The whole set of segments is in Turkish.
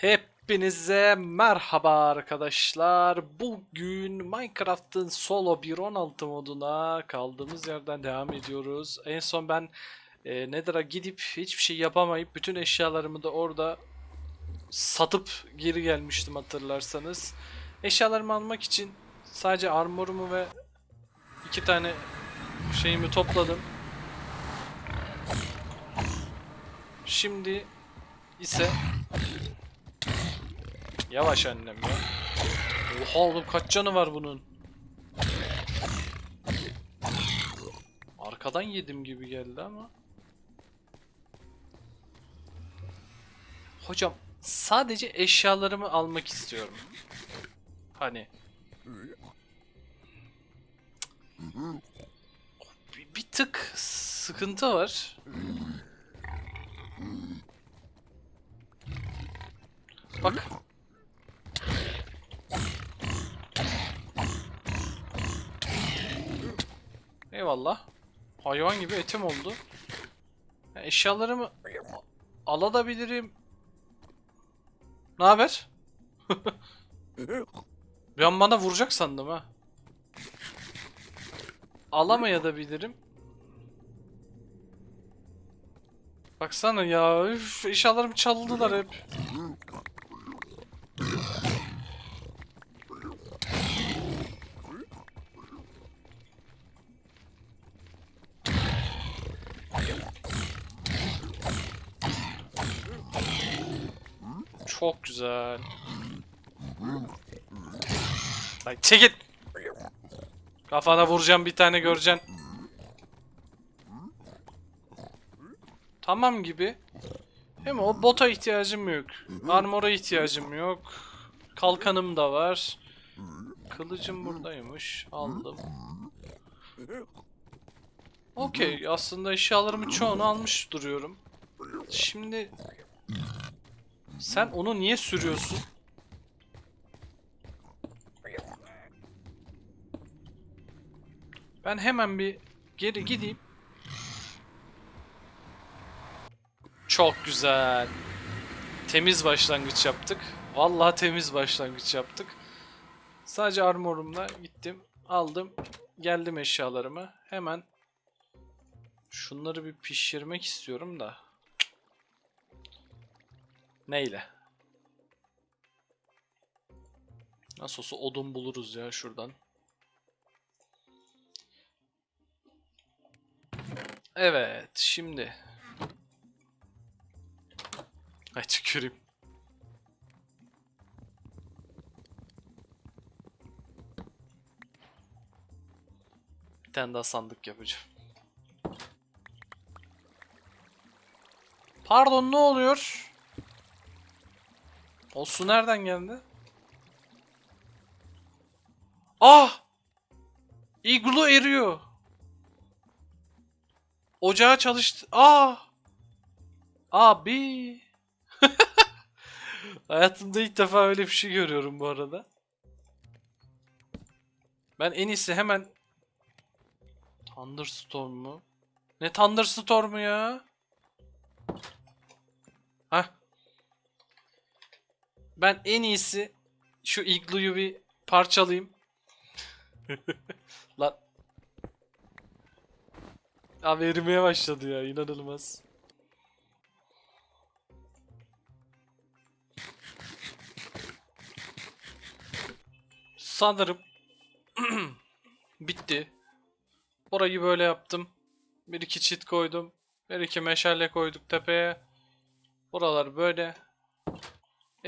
Hepinize merhaba arkadaşlar. Bugün Minecraft'ın solo 1.16 moduna kaldığımız yerden devam ediyoruz. En son ben e, Nether'a gidip hiçbir şey yapamayıp bütün eşyalarımı da orada satıp geri gelmiştim hatırlarsanız. Eşyalarımı almak için sadece armorumu ve iki tane şeyimi topladım. Şimdi ise Yavaş annem ya. Oha oğlum kaç canı var bunun? Arkadan yedim gibi geldi ama. Hocam sadece eşyalarımı almak istiyorum. Hani. Bir, bir tık sıkıntı var. Bak Eyvallah. Hayvan gibi etim oldu. Ya eşyalarımı alabilirim. Ne haber? Bir an bana vuracak sandım ha. Alamayabilirim. Baksana ya, üf, eşyalarımı çaldılar hep. Çok güzel. Lan çekil. Kafana vuracağım bir tane göreceksin. Tamam gibi. Hem o bota ihtiyacım yok. Armora ihtiyacım yok. Kalkanım da var. Kılıcım buradaymış. Aldım. Okey. Aslında eşyalarımı çoğunu almış duruyorum. Şimdi sen onu niye sürüyorsun? Ben hemen bir geri gideyim. Çok güzel. Temiz başlangıç yaptık. Vallahi temiz başlangıç yaptık. Sadece armorumla gittim, aldım, geldim eşyalarımı. Hemen şunları bir pişirmek istiyorum da. Neyle? Nasıl olsa odun buluruz ya şuradan. Evet, şimdi. Ay tüküreyim. Bir tane daha sandık yapacağım. Pardon ne oluyor? O su nereden geldi? Ah! Iglu eriyor. Ocağı çalıştı. Ah! Abi. Hayatımda ilk defa öyle bir şey görüyorum bu arada. Ben en iyisi hemen Thunderstorm mu? Ne Thunderstorm'u ya? Hah. Ben en iyisi şu igluyu bir parçalayayım. Lan. Abi erimeye başladı ya inanılmaz. Sanırım bitti. Orayı böyle yaptım. Bir iki çit koydum. Bir iki meşale koyduk tepeye. Buralar böyle.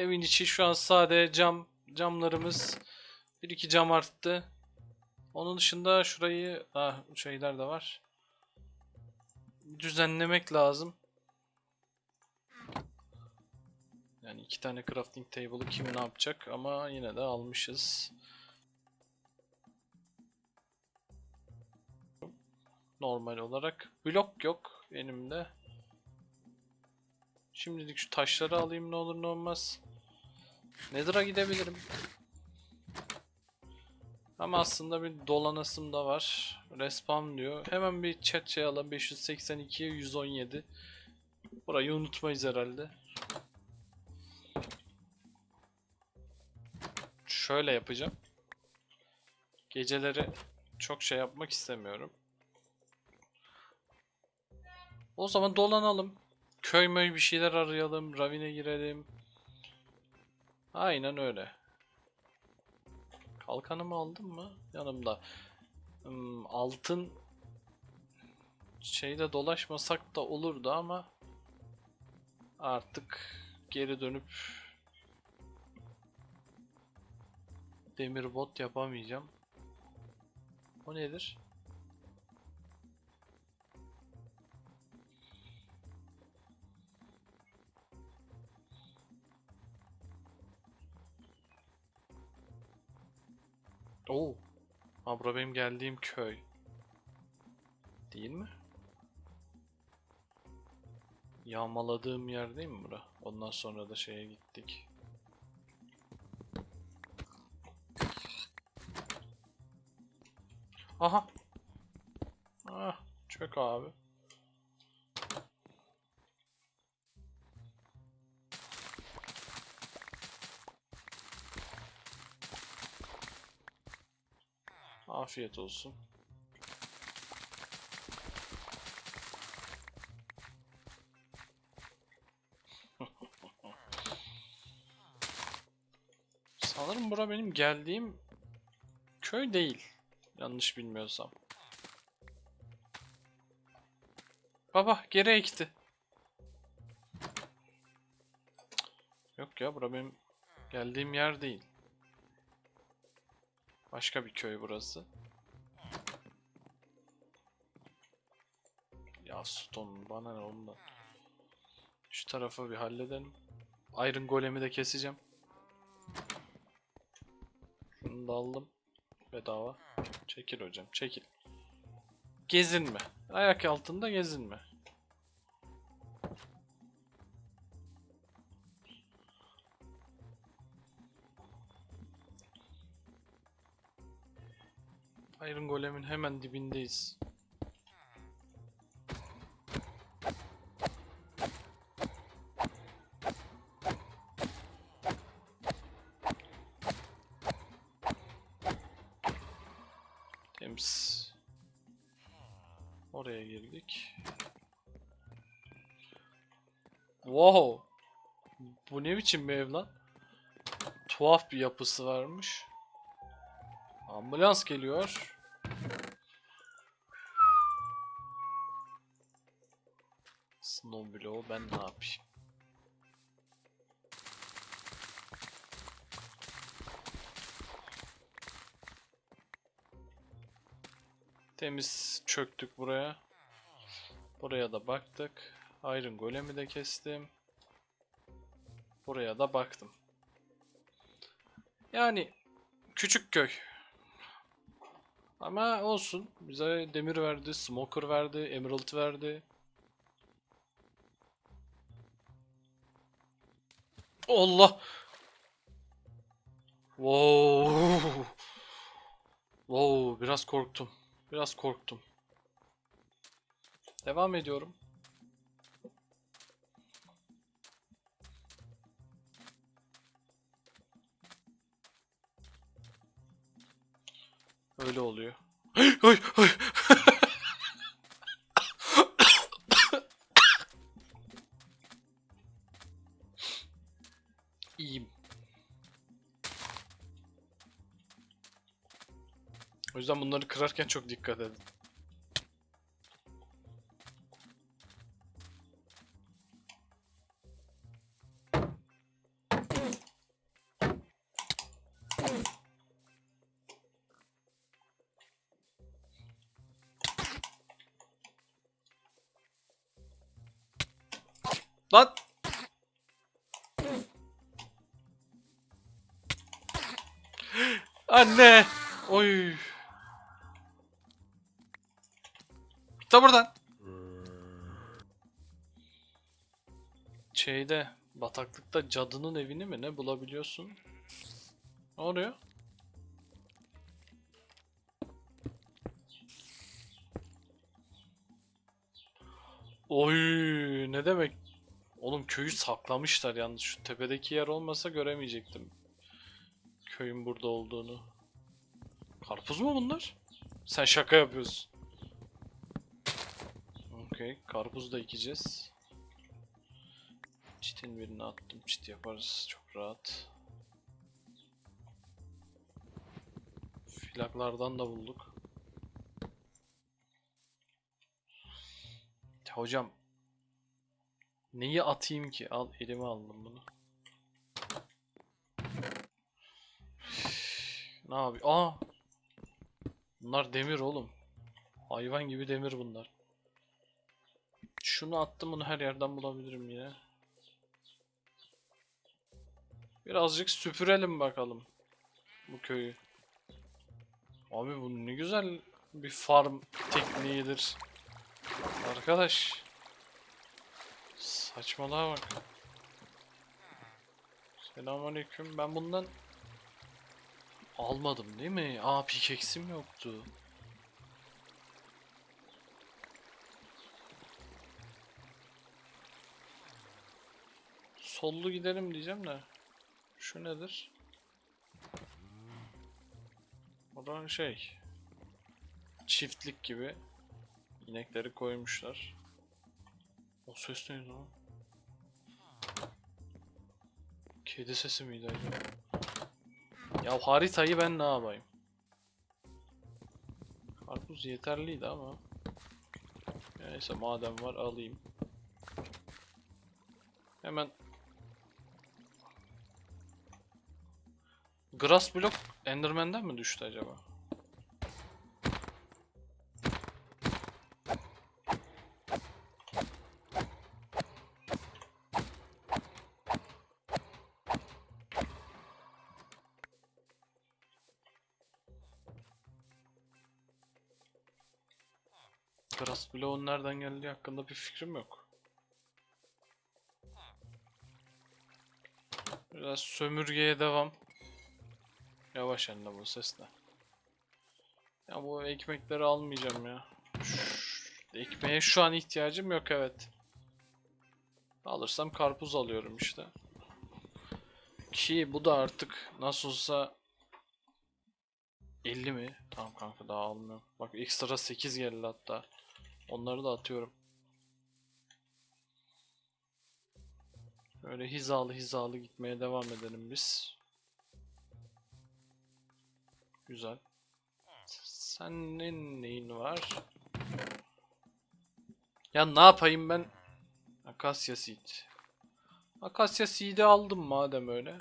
Evin içi şu an sade cam camlarımız. Bir iki cam arttı. Onun dışında şurayı ah şeyler de var. Düzenlemek lazım. Yani iki tane crafting table'ı kim ne yapacak ama yine de almışız. Normal olarak. Blok yok elimde. Şimdilik şu taşları alayım ne olur ne olmaz. Nether'a gidebilirim. Ama aslında bir dolanasım da var. Respawn diyor. Hemen bir chat şey alalım. 582'ye 117. Burayı unutmayız herhalde. şöyle yapacağım. Geceleri çok şey yapmak istemiyorum. O zaman dolanalım. Köy möy bir şeyler arayalım. Ravine girelim. Aynen öyle. Kalkanımı aldım mı? Yanımda. Hmm, altın şeyde dolaşmasak da olurdu ama artık geri dönüp demir bot yapamayacağım. O nedir? Oo. Ha bura benim geldiğim köy. Değil mi? Yağmaladığım yer değil mi bura? Ondan sonra da şeye gittik. Aha. Ah, çök abi. Afiyet olsun. Sanırım bura benim geldiğim köy değil. Yanlış bilmiyorsam. Baba geri ekti. Yok ya bura benim geldiğim yer değil. Başka bir köy burası. Ya Stone bana ne ondan. Şu tarafı bir halledelim. Iron Golem'i de keseceğim. Şunu da aldım. Bedava. Çekil hocam çekil. Gezinme. Ayak altında gezinme. Iron Golem'in hemen dibindeyiz. Temiz. Oraya girdik. Wow. Bu ne biçim bir ev lan? Tuhaf bir yapısı varmış. Ambulans geliyor. Snow Blow ben ne yapayım? Temiz çöktük buraya. Buraya da baktık. Iron Golem'i de kestim. Buraya da baktım. Yani küçük köy. Ama olsun. Bize demir verdi, smoker verdi, emerald verdi. Allah! Wow! Wow, biraz korktum. Biraz korktum. Devam ediyorum. Öyle oluyor. Ay, ay. İyiyim. O yüzden bunları kırarken çok dikkat edin. Lan! Anne! Oy! Lan buradan. Şeyde, bataklıkta cadının evini mi ne bulabiliyorsun? Ne oluyor? Oy, ne demek? Oğlum köyü saklamışlar yalnız. Şu tepedeki yer olmasa göremeyecektim. köyün burada olduğunu. Karpuz mu bunlar? Sen şaka yapıyorsun. Okey. Karpuz da ekeceğiz. Çitin birini attım. Çit yaparız. Çok rahat. Filaklardan da bulduk. Hocam. Neyi atayım ki? Al elime aldım bunu. Ne yapıyor? Aa! Bunlar demir oğlum. Hayvan gibi demir bunlar. Şunu attım bunu her yerden bulabilirim yine. Birazcık süpürelim bakalım bu köyü. Abi bu ne güzel bir farm tekniğidir. Arkadaş. Saçmalığa bak. Selamünaleyküm. Ben bundan almadım değil mi? Aa pickaxe'im yoktu. Sollu gidelim diyeceğim de. Şu nedir? Oradan şey. Çiftlik gibi. inekleri koymuşlar. O ses neydi lan? Kedi sesi miydi acaba? Ya haritayı ben ne yapayım? Karpuz yeterliydi ama. Neyse madem var alayım. Hemen Grass block Enderman'den mi düştü acaba? Grass block'un nereden geldiği hakkında bir fikrim yok. Biraz sömürgeye devam. Yavaş anne bu ses ne? Ya bu ekmekleri almayacağım ya. Ekmeğe şu an ihtiyacım yok evet. Alırsam karpuz alıyorum işte. Ki bu da artık nasıl olsa 50 mi? Tamam kanka daha almıyorum. Bak ekstra 8 geldi hatta. Onları da atıyorum. Böyle hizalı hizalı gitmeye devam edelim biz. Güzel. Senin neyin var? Ya ne yapayım ben? Akasya seed. Akasya seed'i aldım madem öyle.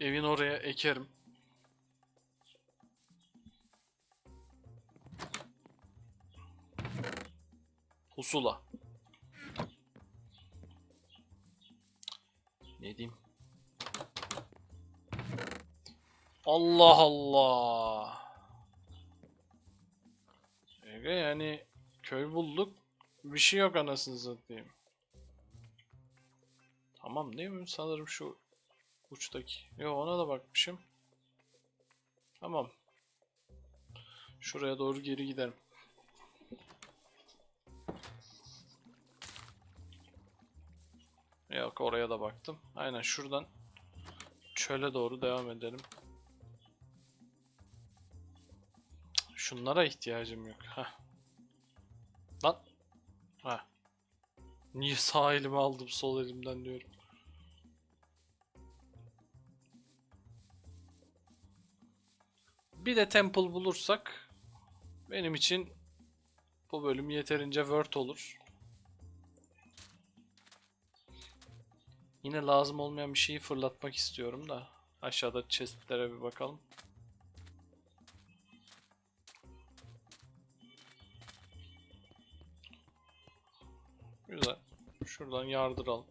Evin oraya ekerim. Pusula. Ne diyeyim? Allah Allah. Ege yani köy bulduk. Bir şey yok anasını satayım. Tamam değil mi? Sanırım şu uçtaki. Yo ona da bakmışım. Tamam. Şuraya doğru geri gidelim. Yok oraya da baktım. Aynen şuradan çöle doğru devam edelim. Şunlara ihtiyacım yok. Heh. Lan. Heh. Niye sağ elimi aldım sol elimden diyorum. Bir de temple bulursak benim için bu bölüm yeterince word olur. Yine lazım olmayan bir şeyi fırlatmak istiyorum da. Aşağıda chestlere bir bakalım. Güzel. Şuradan yardıralım.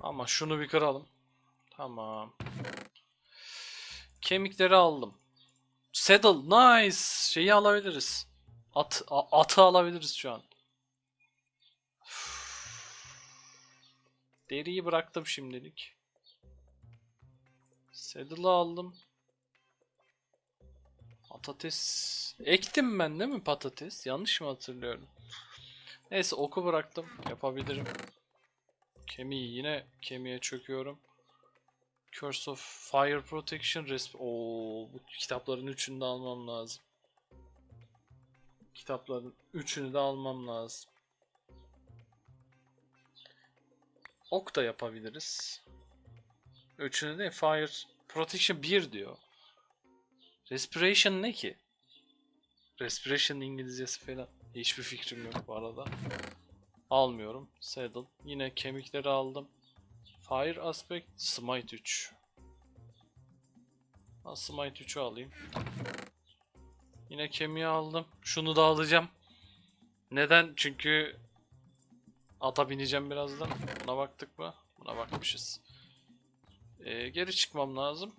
Ama şunu bir kıralım. Tamam. Kemikleri aldım. Saddle, nice. Şeyi alabiliriz. At, atı alabiliriz şu an. Deriyi bıraktım şimdilik. Saddle'ı aldım. Patates ektim ben değil mi patates? Yanlış mı hatırlıyorum? Neyse oku bıraktım. Yapabilirim. Kemiği yine kemiğe çöküyorum. Curse of Fire Protection Resp... Oo, bu kitapların üçünü de almam lazım. Kitapların üçünü de almam lazım. Ok da yapabiliriz. Üçünü de Fire Protection 1 diyor. Respiration ne ki? Respiration İngilizcesi falan. Hiçbir fikrim yok bu arada. Almıyorum. Saddle. Yine kemikleri aldım. Fire Aspect. Smite 3. Ha, Smite 3'ü alayım. Yine kemiği aldım. Şunu da alacağım. Neden? Çünkü ata bineceğim birazdan. Buna baktık mı? Buna bakmışız. Ee, geri çıkmam lazım.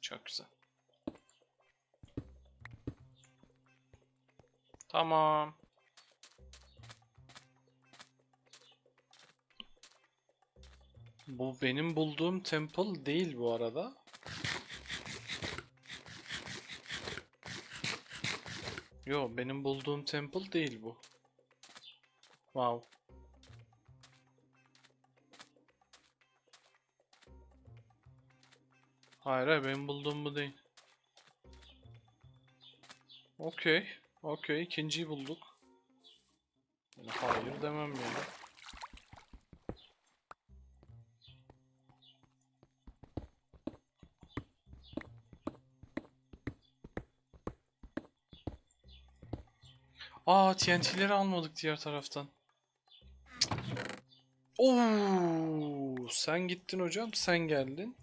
Çok güzel. Tamam. Bu benim bulduğum temple değil bu arada. Yo benim bulduğum temple değil bu. Wow. Hayır hayır benim bulduğum bu değil. Okey. Okey. ikinciyi bulduk. Hayır demem yani. Aa TNT'leri almadık diğer taraftan. Oo, sen gittin hocam, sen geldin.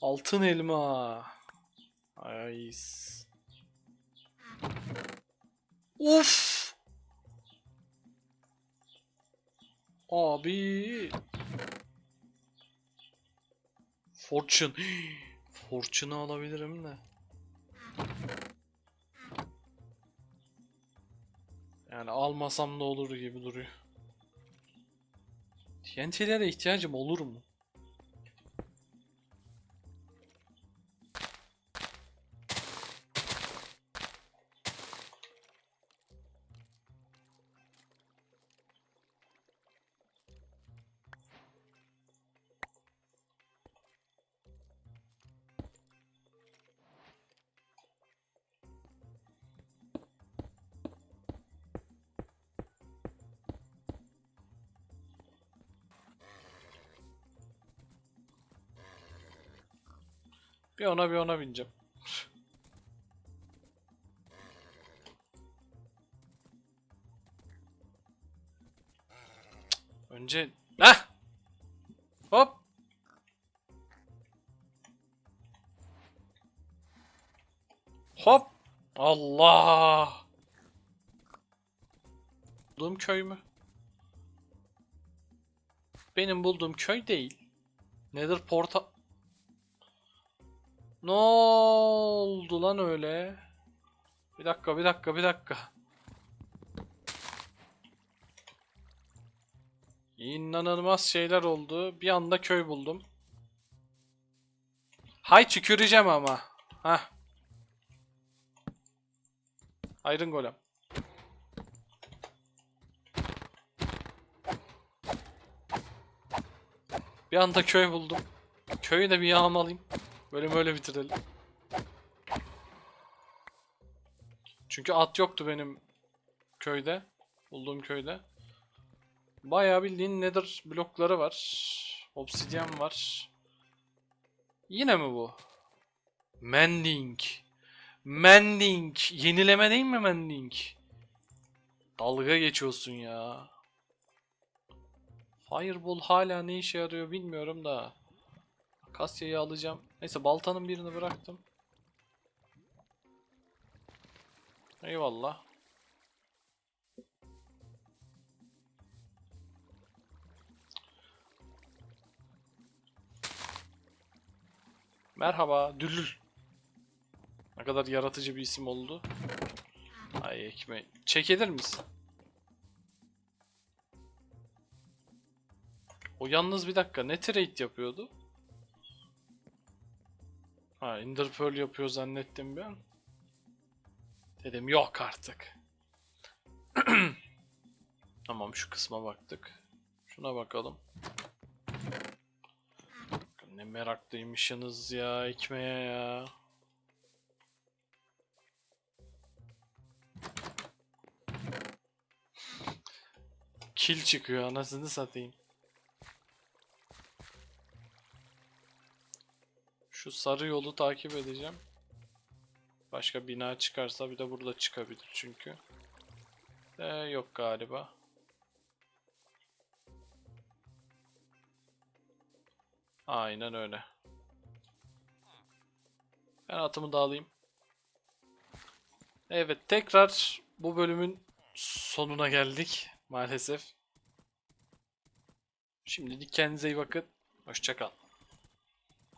Altın elma. Nice. Uf. Abi. Fortune. Fortune'ı alabilirim de. Yani almasam da olur gibi duruyor. TNT'lere ihtiyacım olur mu? Bir ona bir ona bineceğim. Önce... Heh! Hop! Hop! Allah! Bulduğum köy mü? Benim bulduğum köy değil. Nedir porta... Ne oldu lan öyle? Bir dakika, bir dakika, bir dakika. İnanılmaz şeyler oldu. Bir anda köy buldum. Hay tüküreceğim ama. Hah. Iron Golem. Bir anda köy buldum. Köyü de bir yağmalayayım. Bölümü öyle bitirelim. Çünkü at yoktu benim köyde. Bulduğum köyde. Bayağı bildiğin nether blokları var. Obsidyen var. Yine mi bu? Mending. Mending. Yenileme değil mi mending? Dalga geçiyorsun ya. Fireball hala ne işe yarıyor bilmiyorum da. Kasya'yı alacağım. Neyse baltanın birini bıraktım. Eyvallah. Merhaba, Dülül. Ne kadar yaratıcı bir isim oldu. Ay ekmeği. Çekilir misin? O yalnız bir dakika ne trade yapıyordu? Ha Ender yapıyor zannettim ben. Dedim yok artık. tamam şu kısma baktık. Şuna bakalım. Ne meraklıymışsınız ya ekmeğe ya. Kil çıkıyor anasını satayım. Şu sarı yolu takip edeceğim. Başka bina çıkarsa bir de burada çıkabilir çünkü. Ee, yok galiba. Aynen öyle. Ben atımı da alayım. Evet tekrar bu bölümün sonuna geldik maalesef. Şimdilik kendinize iyi bakın. Hoşçakal.